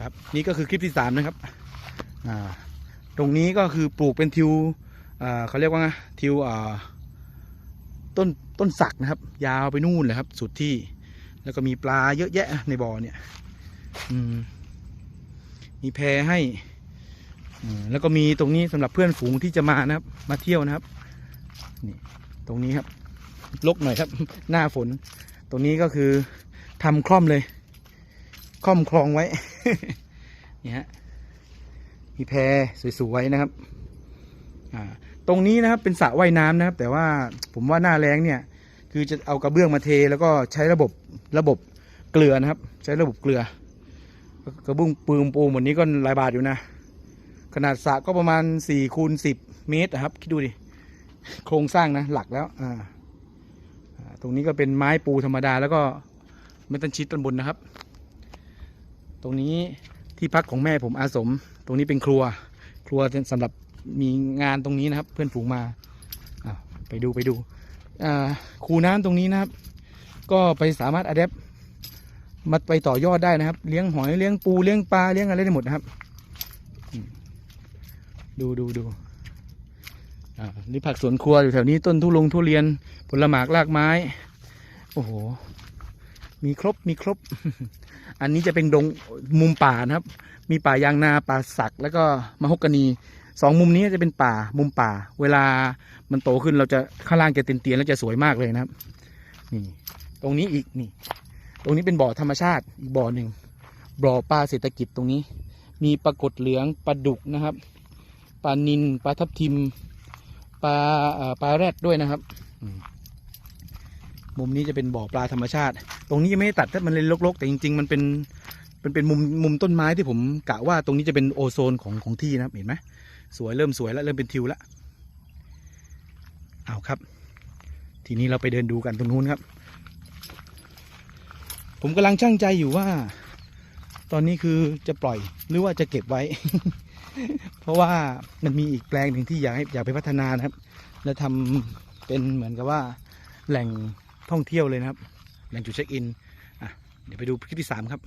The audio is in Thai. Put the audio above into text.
ครับนี่ก็คือคลิปที่สามนะครับตรงนี้ก็คือปลูกเป็นทิวเขาเรียกว่าไงทิวต้นต้นสักนะครับ ยาวไปนู่นเลยครับสุดที่ แล้วก็มีปลาเยอะแยะในบ่อเนี่ยมีแพให้แล้วก็มีตรงนี้สำหรับเพื่อนฝูงที่จะมานะครับ มาเที่ยวนะครับนี่ตรงนี้ครับลกหน่อยครับ หน้าฝน ตรงนี้ก็คือทำคล่อมเลย คล่อมคลองไว้ นี่ฮะมีแพสวยๆนะครับตรงนี้นะครับเป็นสระว่ายน้ำนะครับ แต่ว่าผมว่าหน้าแรงเนี่ย คือจะเอากระเบื้องมาเทแล้วก็ใช้ระบบระบบเกลือนะครับ ใช้ระบบเกลือกระเบื้องปูมปูหมดนี้ก็หลายบาทอยู่นะ ขนาดสระก็ประมาณสี่คูณสิบเมตรนะครับ คิดดูดิโครงสร้างนะหลักแล้วอ่าตรงนี้ก็เป็นไม้ปูธรรมดาแล้วก็เมตันชิดต้นบนนะครับ ตรงนี้ที่พักของแม่ผมอาสม ตรงนี้เป็นครัว ครัวสำหรับมีงานตรงนี้นะครับ เพื่อนฝูงมาไปดูไปดูคูน้ำตรงนี้นะครับ ก็ไปสามารถอัดแอปมาไปต่อยอดได้นะครับ เลี้ยงหอยเลี้ยงปูเลี้ยงปลาเลี้ยงอะไรได้หมดนะครับ ดูดูดูนี่ผักสวนครัวอยู่แถวนี้ต้นทุลงทุเรียนผลหมากรากไม้ โอ้โห มีครบมีครบ อันนี้จะเป็นดงมุมป่านะครับ มีป่ายางนาป่าสักแล้วก็มะฮกกานีสองมุมนี้จะเป็นป่ามุมป่า เวลามันโตขึ้นเราจะข้างล่างจะเตียนๆแล้วจะสวยมากเลยนะครับ นี่ ตรงนี้อีกนี่ ตรงนี้เป็นบ่อธรรมชาติอีกบ่อหนึ่งบ่อปลาเศรษฐกิจตรงนี้ มีปลากดเหลืองปลาดุกนะครับปลานินปลาทับทิมปลาปลาแรดด้วยนะครับ มุมนี้จะเป็นบ่อปลาธรรมชาติ ตรงนี้ยังไม่ได้ตัดถ้ามันเลยรกๆ แต่จริง ๆ มันเป็นเป็นเป็นมุมมุมต้นไม้ที่ผมกะว่าตรงนี้จะเป็นโอโซนของของที่นะครับเห็นไหมสวยเริ่มสวยแล้วเริ่มเป็นทิวแล้วเอาครับ ทีนี้เราไปเดินดูกันตรงนู้นครับ ผมกำลังช่างใจอยู่ว่า ตอนนี้คือจะปล่อยหรือว่าจะเก็บไว้ เพราะว่ามันมีอีกแปลงหนึ่งที่อยากให้อยากไปพัฒนานะครับ และทำเป็นเหมือนกับว่าแหล่งท่องเที่ยวเลยนะครับ แหล่งจุดเช็คอินอะเดี๋ยวไปดูคลิปที่สามครับ